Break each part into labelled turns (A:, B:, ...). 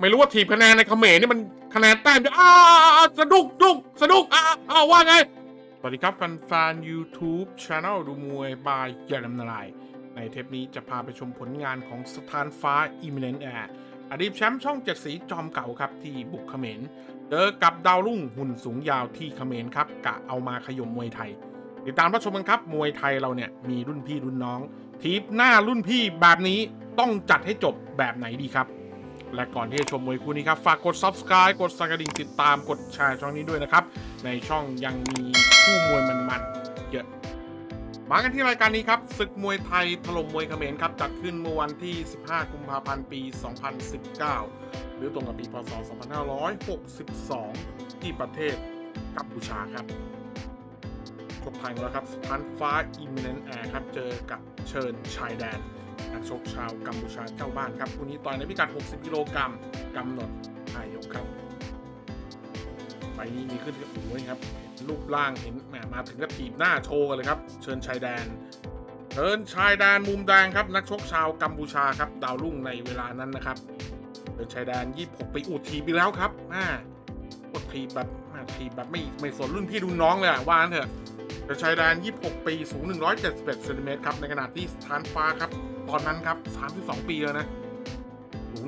A: ไม่รู้ว่าทีมคะแนนในเขมรนี่มันคะแนนแต้มจะอ้าสะดุกดุกสะดุกอ้าอ้าว่าไง สวัสดีครับแฟนๆ YouTube Channel ดูมวยบายยาดำนาราย ในเทปนี้จะพาไปชมผลงานของสถานฟ้า Imminent Air อดีตแชมป์ช่องเจ็ดสีจอมเก่าครับที่บุกเขมรเจอกับดาวรุ่งหุ่นสูงยาวที่เขมรครับกะเอามาขย่มมวยไทย ติดตามรับชมกันครับมวยไทยเราเนี่ยมีรุ่นพี่รุ่นน้อง ทีปหน้ารุ่นพี่แบบนี้ต้องจัดให้จบแบบไหนดีครับ และก่อนที่จะชมมวยคู่นี้ครับ ฝากกด subscribe กดสั่นกระดิ่งติดตามกดแชร์ช่องนี้ด้วยนะครับ ในช่องยังมีคู่มวยมันๆเยอะ มากันที่รายการนี้ครับศึกมวยไทยถล่มมวยเขมรครับ จัดขึ้นเมื่อวันที่ 15 กุมภาพันธ์ ปี 2019 หรือตรงกับปี พศ 2562 ที่ประเทศกัมพูชาครับชกไทยของเราครับสถานฟ้า Imminent Air ครับ เจอกับเชิญชายแดน นักชกชาวกัมพูชาเจ้าบ้านครับคู่นี้ต่อยในพิกัด 60 กิโลกรัมกำหนดอายกครับไปนี้มีขึ้นกับโอ้ยครับเห็นรูปร่างเห็นแหมมาถึงกับถีบหน้าโชว์กันเลยครับ เชิญชายแดนเชิญชายแดนมุมแดงครับ นักชกชาวกัมพูชาครับ ดาวรุ่งในเวลานั้นนะครับเชิญชายแดน 26 ปีอูดทีบไปแล้วครับอ่ากดทีบแบบอ่าทีบแบบไม่ไม่สนรุ่นพี่รุ่นน้องเลยว่างั้นเถอะ เชิญชายแดน 26 ปี สูง 171เซนติเมตรครับ ในขณะที่สถานฟ้าครับ ตอนนั้นครับ 32 ปีแล้วนะ สูง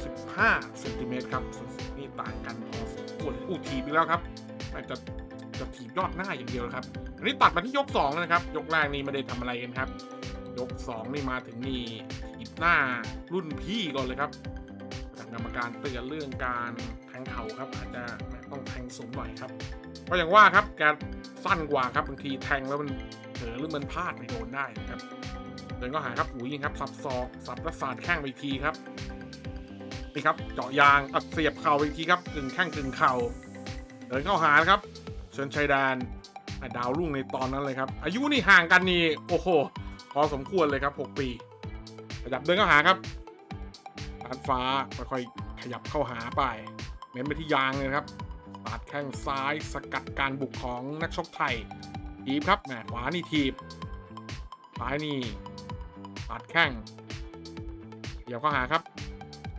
A: 165เซนติเมตรครับนี่ต่างกันพอสมควรอู้ถีบอีกแล้วครับอาจจะจะถีบยอดหน้าอย่างเดียวครับ อันนี้ตัดมาที่ยก2นะครับ ยกแรกนี่ไม่ได้ทำอะไรกันครับ ยก 2 นี่มาถึงนี่ถีบหน้ารุ่นพี่ก่อนเลยครับทางกรรมการเตือนเรื่องการแทงเข่าครับ อาจจะต้องแทงสูงหน่อยครับ ก็อย่างว่าครับแก สั้นกว่าครับบางทีแทงแล้วมันเผลอหรือมันพลาดไปโดนได้นะครับเดินก็หาครับอุ้ยครับสับศอกสับประสาทแข้งไปทีครับนี่ครับเจาะยางอัดเสียบเข่าไปทีครับกึ่งแข้งกึ่งเข่าเดินเข้าหาครับเชิญชัยแดนดาวรุ่งในตอนนั้นเลยครับ อายุนี่ห่างกันนี่โอ้โหพอสมควรเลยครับ 6 ปีขยับเดินเข้าหาครับด้านฟ้าค่อยๆขยับเข้าหาไปเน้นไปที่ยางเลยครับ ปาดแข้งซ้ายสกัดการบุกของนักชกไทยทีบครับแหมขวานี่ทีบซ้ายนี่ปัดแข้งเดี๋ยวเข้าหาครับ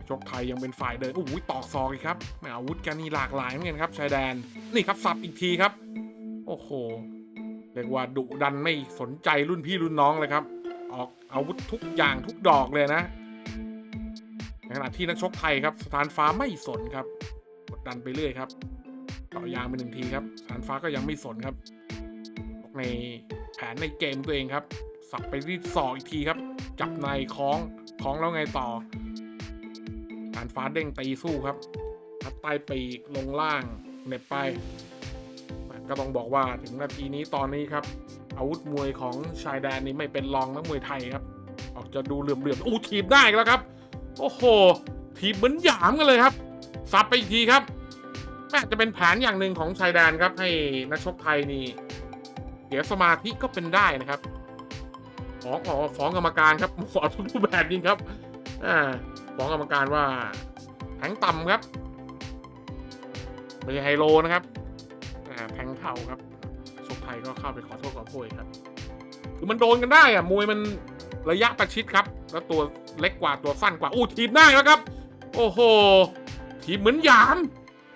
A: ชกไทยยังเป็นฝ่ายเดินโอ้ยตอกซอกอีกครับแหมอาวุธกันนี่หลากหลายเหมือนกันครับชายแดนนี่ครับสับอีกทีครับ โอ้โหเรียกว่าดุดันไม่สนใจรุ่นพี่รุ่นน้องเลยครับ ออกอาวุธทุกอย่างทุกดอกเลยนะในขณะที่นักชกไทยครับสถานฟ้าไม่สนครับกดดันไปเรื่อยครับ ต่อยางไปหนึ่งทีครับสานฟ้าก็ยังไม่สนครับ ในแผนในเกมตัวเองครับ สับไปรีดศอกอีกทีครับ จับในคล้องคล้องแล้วไงต่อการฟ้าเด้งตีสู้ครับพัดใต้ปีกลงล่างเหน็บไปก็ต้องบอกว่าถึงนาทีนี้ตอนนี้ครับ อาวุธมวยของชายแดนนี้ไม่เป็นรองนักมวยไทยครับ ออกจะดูเหลื่อมๆอู้ทีบได้แล้วครับ โอ้โห ทีบเหมือนหยามกันเลยครับสับไปอีกทีครับ แม่จะเป็นแผนอย่างหนึ่งของชายแดนครับ ให้นักชกไทยนี่เดี๋ยวสมาธิก็เป็นได้นะครับฟ้องออกฟ้องกรรมการครับขอทุกรูปแบบจริงครับอ่าฟ้องกรรมการว่าแทงต่ำครับไม่ใช่ไฮโลนะครับอ่าแทงเข่าครับชกไทยก็เข้าไปขอโทษขอโพยครับคือมันโดนกันได้อะมวยมันระยะประชิดครับ แล้วตัวเล็กกว่าตัวสั้นกว่าอู้ทีบได้แล้วครับ โอ้โหทีบเหมือนยาม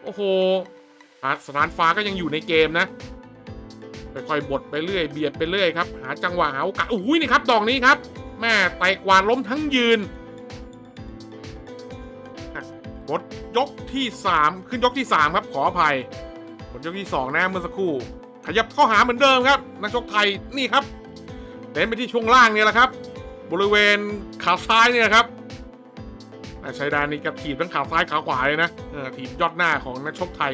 A: โอ้โหสถานฟ้าก็ยังอยู่ในเกมนะค่อยๆบดไปเรื่อยเบียดไปเรื่อยครับ หาจังหวะหาโอกาสอุ้ยนี่ครับดอกนี้ครับ แม่ไตกวาดล้มทั้งยืนบดยกที่ 3 ขึ้นยกที่ 3 ครับขออภัยบดยกที่ 2 นะเมื่อสักครู่ ขยับเข้าหาเหมือนเดิมครับ นักชกไทยนี่ครับเน้นไปที่ช่วงล่างเนี่ยแหละครับ บริเวณขาซ้ายเนี่ยครับ อะชัยดานี่กระถีบทั้งขาซ้ายขาขวาเลยนะเออถีบยอดหน้าของนักชกไทย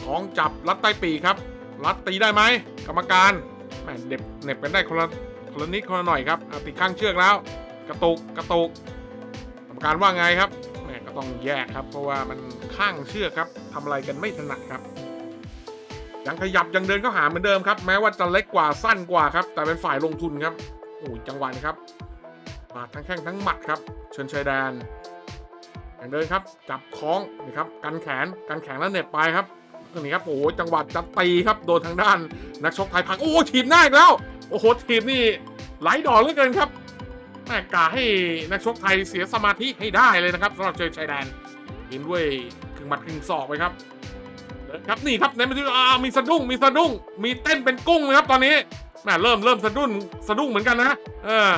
A: ท้องจับรัดใต้ปีกครับ รัดตีได้ไหมกรรมการแหม่เด็บเน็บกันได้คนละคนละนิดคนละหน่อยครับติดข้างเชือกแล้ว กระตุกกระตุกกรรมการว่าไงครับแหม่ก็ต้องแยกครับ เพราะว่ามันข้างเชือกครับทำอะไรกันไม่ถนัดครับยังขยับยังเดินเข้าหาเหมือนเดิมครับ แม้ว่าจะเล็กกว่าสั้นกว่าครับ แต่เป็นฝ่ายลงทุนครับโอ้ยจังหวะครับปาดทั้งแข้งทั้งหมัดครับ เชิญชายแดน อยังเดินครับ จับคล้องนี่ครับกันแขนกันแขนแล้วเน็บไปครับนี่ครับโอ้โหจังหวะจะตีครับโดนทางด้าน นักชกไทยพังโอ้หถีบหน้าอีกแล้วโอ้โหถีบนี่ไหลดอกเหลือเกินครับแม่กาให้นักชกไทยเสียสมาธิให้ได้เลยนะครับสำหรับเจอชายแดนกินด้วยกึ่งหมัดกึ่งศอกไปครับครับนี่ครับในมาที่อ่ามีสะดุ้งมีสะดุ้ง มีเต้นเป็นกุ้งเลยครับตอนนี้แม่เริ่มเริ่มสะดุ้งสะดุ้งเหมือนกันนะเออ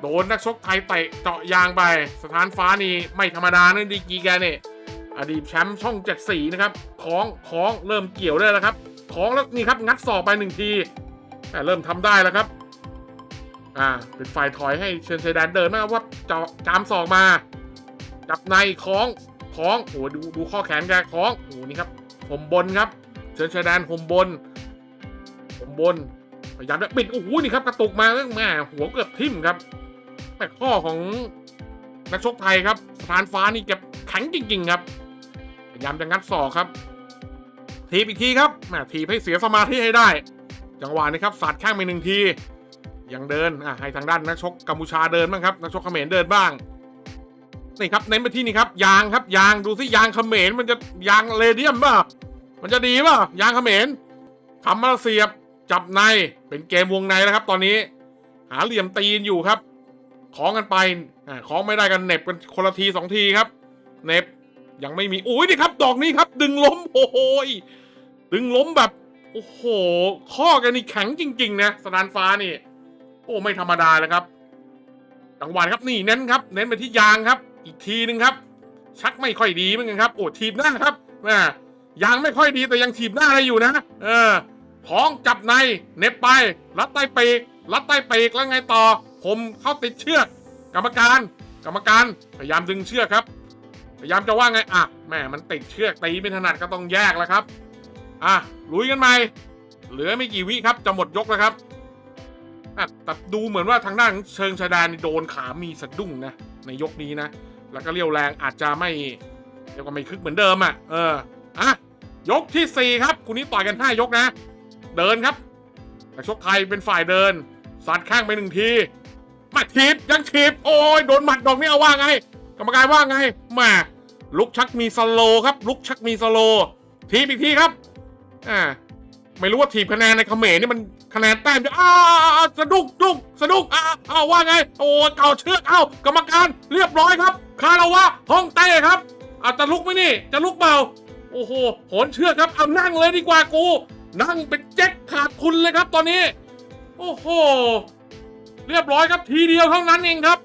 A: โดนนักชกไทยเตะเจาะยางไป สถานฟ้านี่ไม่ธรรมดานะดีกีแกเนี่ยอดีตแชมป์ช่องเจ็ดสีนะครับคล้องคล้องเริ่มเกี่ยวได้แล้วครับคล้องแล้วนี่ครับงัดศอกไปหนึ่งทีแต่เริ่มทำได้แล้วครับ อ่า เป็นฝ่ายถอยให้เชิญชายแดนเดินมาว่าเจาะจามศอกมา จับในคล้องคล้องโอ้โหดูดูข้อแขนแกคล้องโอ้โหนี่ครับห่มบนครับ เชิญชายแดนห่มบนห่มบนพยายามจะปิดโอ้โหนี่ครับกระตุกมาเรื่องแม่หัวเกือบทิ่มครับ แต่ข้อของนักชกไทยครับสถานฟ้านี่เก็บแข็งจริง ๆ ครับพยายามจะงัดศอกครับ ทีบอีกทีครับแหมทีให้เสียสมาธิให้ได้ จังหวะนี้ครับสาดแข้งไปหนึ่งทียังเดินอะให้ทางด้านนักชกกัมพูชาเดินบ้างครับนักชกเขมรเดินบ้างนี่ครับเน้นไปที่นี่ครับ ยางครับยางดูสิยางเขมรมันจะยางเรเดียมป่ะมันจะดีป่ะยางเขมรทำมาเสียบจับในเป็นเกมวงในแล้วครับ ตอนนี้ หาเหลี่ยมตีนอยู่ครับ คล้องกันไปอ่าคล้องไม่ได้กันเหน็บกันคนละทีสองทีครับเหน็บยังไม่มีอุ้ยนี่ครับ ดอกนี้ครับ ดึงล้มโอ้โหดึงล้มแบบโอ้โห ข้อกันนี่แข็งจริง ๆ นะสถานฟ้านี่ โอ้ไม่ธรรมดาเลยครับจังหวะครับนี่เน้นครับ เน้นไปที่ยางครับ อีกทีหนึ่งครับ ชักไม่ค่อยดีเหมือนกันครับโอ้ทีบหน้าครับแม่ยางไม่ค่อยดีแต่ยังทีบหน้าได้อยู่นะเออท้องจับในเหน็บไปรัดใต้ปีกรัดใต้ปีกแล้วไงต่อ ผมเข้าติดเชือกกรรมการ กรรมการพยายามดึงเชือกครับ พยายามจะว่าไงอะแม่มันติดเชือกตีไม่ถนัดก็ต้องแยกแล้วครับอะลุยกันไหมเหลือไม่กี่วิครับจะหมดยกแล้วครับแต่ดูเหมือนว่าทางด้านเชิงชาดนนี่โดนขามีสะดุ้งนะในยกนี้นะ แล้วก็เรียวแรงอาจจะไม่เรียกว่าไม่คึกเหมือนเดิมอะเอออะยกที่ 4 ครับคุณนี้ต่อยกัน 5 ยกนะ เดินครับแต่ชกไทยเป็นฝ่ายเดินสัดข้างไปหนึ่งที มาทีบยังทีบโอ้ยโดนหมัดดอกนี้เอาว่าไง กรรมการว่าไงแหมาลุกชักมีสโลครับ ลุกชักมีสโลทีบอีกทีครับอ่าไม่รู้ว่าทีคะแนนในเขมรนี่มันคะแนนแต้มจะอ้าสะดุกดุกสะดุกอ้าวอ้าว่าไง โอ้เก่าเชือกเอ้ากรรมการเรียบร้อยครับ คาราวะห้องเต้ครับอาจจะลุกไหมนี่ จะลุกเปล่าโอ้โหโหนเชือกครับเอานั่งเลยดีกว่ากู นั่งเป็นแจ็คขาดทุนเลยครับตอนนี้ โอ้โห เรียบร้อยครับทีเดียวเท่านั้นเองครับ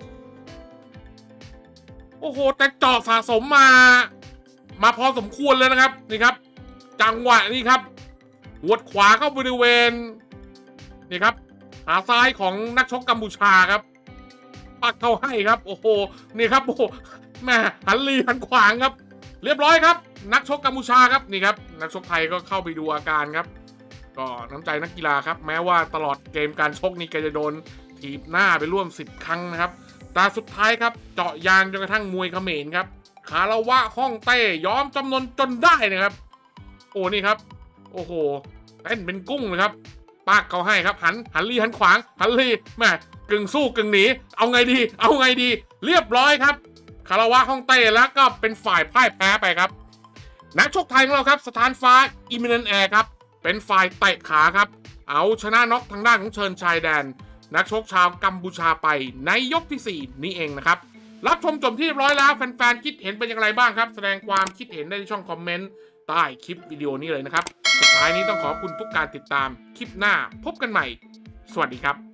A: โอ้โห แต่เจาะสะสมมา มาพอสมควรเลยนะครับนี่ครับ จังหวะนี้ครับหวดขวาเข้าบริเวณนี่ครับขาซ้ายของนักชกกัมพูชาครับ ปักเข้าให้ครับ โอ้โหนี่ครับโอ้แม่หันลีหันขวางครับ เรียบร้อยครับ นักชกกัมพูชาครับนี่ครับ นักชกไทยก็เข้าไปดูอาการครับ ก็น้ำใจนักกีฬาครับ แม้ว่าตลอดเกมการชกนี่แกจะโดน ถีบหน้าไปร่วม 10 ครั้งนะครับแต่สุดท้ายครับ เจาะยางจนกระทั่งมวยเขมรครับคาราวะห้องเต้ยอมจำนนจนได้นะครับ โอ้นี่ครับ โอ้โหเต้นเป็นกุ้งเลยครับปากเขาให้ครับหันหันลีหันขวางหันลีแม่กึ่งสู้กึ่งหนี เอาไงดี เอาไงดี เรียบร้อยครับคาราวะห้องเต้แล้วก็เป็นฝ่ายพ่ายแพ้ไปครับ นักชกไทยของเราครับ สถานฟ้าอิมิเนนแอร์ครับ เป็นฝ่ายเตะขาครับ เอาชนะน็อกทางด้านของเชิญชายแดน นักชกชาวกัมพูชาไปในยกที่ 4 นี้เองนะครับ รับชมจบที่เรียบร้อยแล้วแฟนๆคิดเห็นเป็นอย่างไรบ้างครับ แสดงความคิดเห็นได้ในช่องคอมเมนต์ใต้คลิปวิดีโอนี้เลยนะครับ สุดท้ายนี้ต้องขอบคุณทุกการติดตามคลิปหน้าพบกันใหม่ สวัสดีครับ